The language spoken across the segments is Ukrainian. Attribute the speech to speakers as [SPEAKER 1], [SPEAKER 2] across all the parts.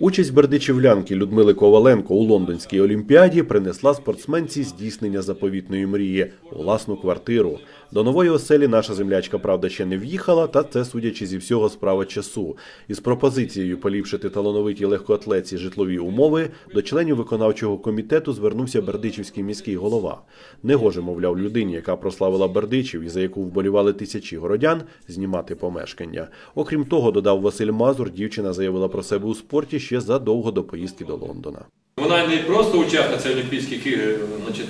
[SPEAKER 1] Участь бердичівлянки Людмили Коваленко у лондонській олімпіаді принесла спортсменці здійснення заповітної мрії власну квартиру. До нової оселі наша землячка, правда, ще не в'їхала, та це, судячи зі всього, справа часу. Із пропозицією поліпшити талановитій легкоатлетці житлові умови до членів виконавчого комітету звернувся бердичівський міський голова. Негоже, мовляв, людині, яка прославила Бердичів і за яку вболівали тисячі городян, знімати помешкання. Окрім того, додав Василь Мазур, дівчина заявила про себе у спорті ще задовго до поїздки до Лондона.
[SPEAKER 2] Вона не просто учасниця Олімпійських ігор,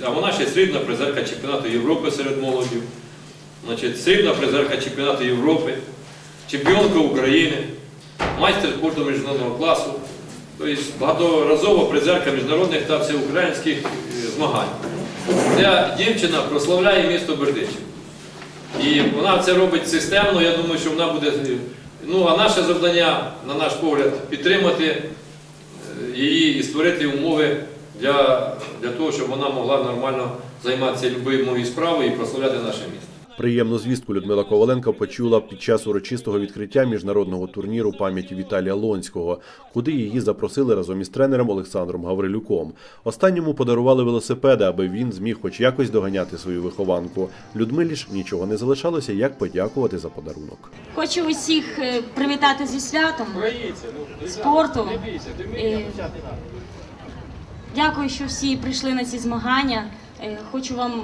[SPEAKER 2] а вона ще срібна призерка чемпіонату Європи серед молоді, значить, срібна призерка чемпіонату Європи, чемпіонка України, майстер спорту міжнародного класу, тобто багаторазова призерка міжнародних та всеукраїнських е, змагань. Ця дівчина прославляє місто Бердичів. І вона це робить системно, я думаю, що вона буде. Ну, а наше завдання, на наш погляд, підтримати е, її і створити умови для того, щоб вона могла нормально займатися любимою справою і прославляти наше місто.
[SPEAKER 1] Приємну звістку Людмила Коваленко почула під час урочистого відкриття міжнародного турніру пам'яті Віталія Лонського, куди її запросили разом із тренером Олександром Гаврилюком. Останньому подарували велосипеди, аби він зміг хоч якось доганяти свою вихованку. Людмилі ж нічого не залишалося, як подякувати за подарунок.
[SPEAKER 3] Хочу усіх е, привітати зі святом спорту. Е, Дякую, що всі прийшли на ці змагання. Е, Хочу вам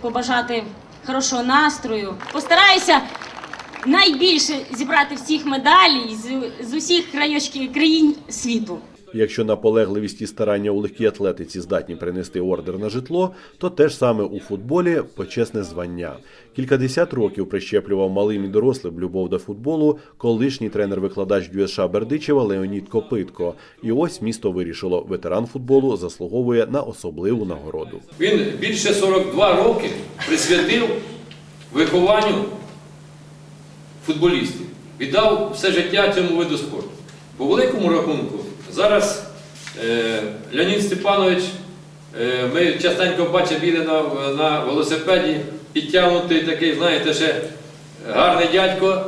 [SPEAKER 3] побажати хорошого настрою. Постараюся найбільше зібрати всіх медалей з, з усіх країн світу.
[SPEAKER 1] Якщо наполегливість і старання у легкій атлетиці здатні принести ордер на житло, то те ж саме у футболі почесне звання. Кількадесят років прищеплював малим і дорослим любов до футболу колишній тренер-викладач ДЮСШ Бердичева Леонід Копитко. І ось місто вирішило, ветеран футболу заслуговує на особливу нагороду.
[SPEAKER 2] Він більше 42 роки присвятив вихованню футболістів. Віддав все життя цьому виду спорту. По великому рахунку, зараз е, Леонід Степанович, е, ми частенько бачимо, їде на, на велосипеді, підтягнутий такий, знаєте, ще гарний дядько.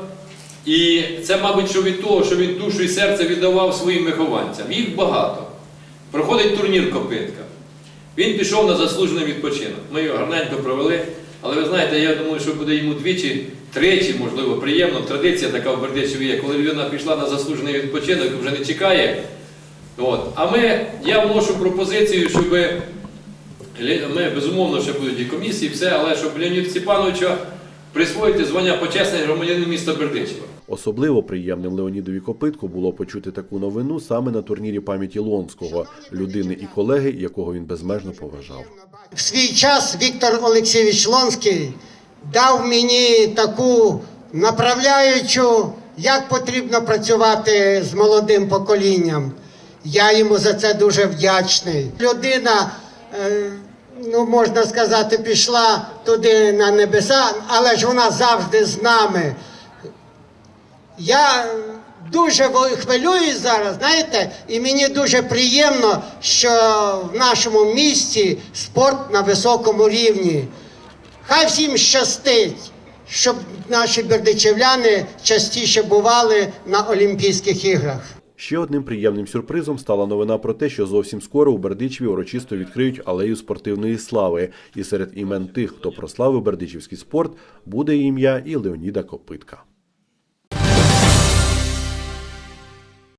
[SPEAKER 2] І це, мабуть, що від того, що він душу і серце віддавав своїм вихованцям. Їх багато. Проходить турнір Копитка. Він пішов на заслужений відпочинок. Ми його гарненько провели. Але ви знаєте, я думаю, що буде йому двічі, тричі, можливо, приємно. Традиція така в Бердичеві є, коли людина пішла на заслужений відпочинок, вже не чекає. От. А ми, я вношу пропозицію, щоб ми, безумовно, ще будуть і комісії, все, але щоб Леоніду Степановича присвоїти звання почесний громадянин міста Бердичева.
[SPEAKER 1] Особливо приємним Леонідові Копитку було почути таку новину саме на турнірі пам'яті Лонського, людини і колеги, якого він безмежно поважав.
[SPEAKER 4] В свій час Віктор Олексійович Лонський дав мені таку направляючу, як потрібно працювати з молодим поколінням. Я йому за це дуже вдячний. Людина, е, ну можна сказати, пішла туди на небеса, але ж вона завжди з нами. Я дуже хвилююсь зараз, знаєте, і мені дуже приємно, що в нашому місті спорт на високому рівні. Хай всім щастить, щоб наші бердичевляни частіше бували на Олімпійських іграх.
[SPEAKER 1] Ще одним приємним сюрпризом стала новина про те, що зовсім скоро у Бердичеві урочисто відкриють алею спортивної слави. І серед імен тих, хто прославив бердичівський спорт, буде ім'я і Леоніда Копитка.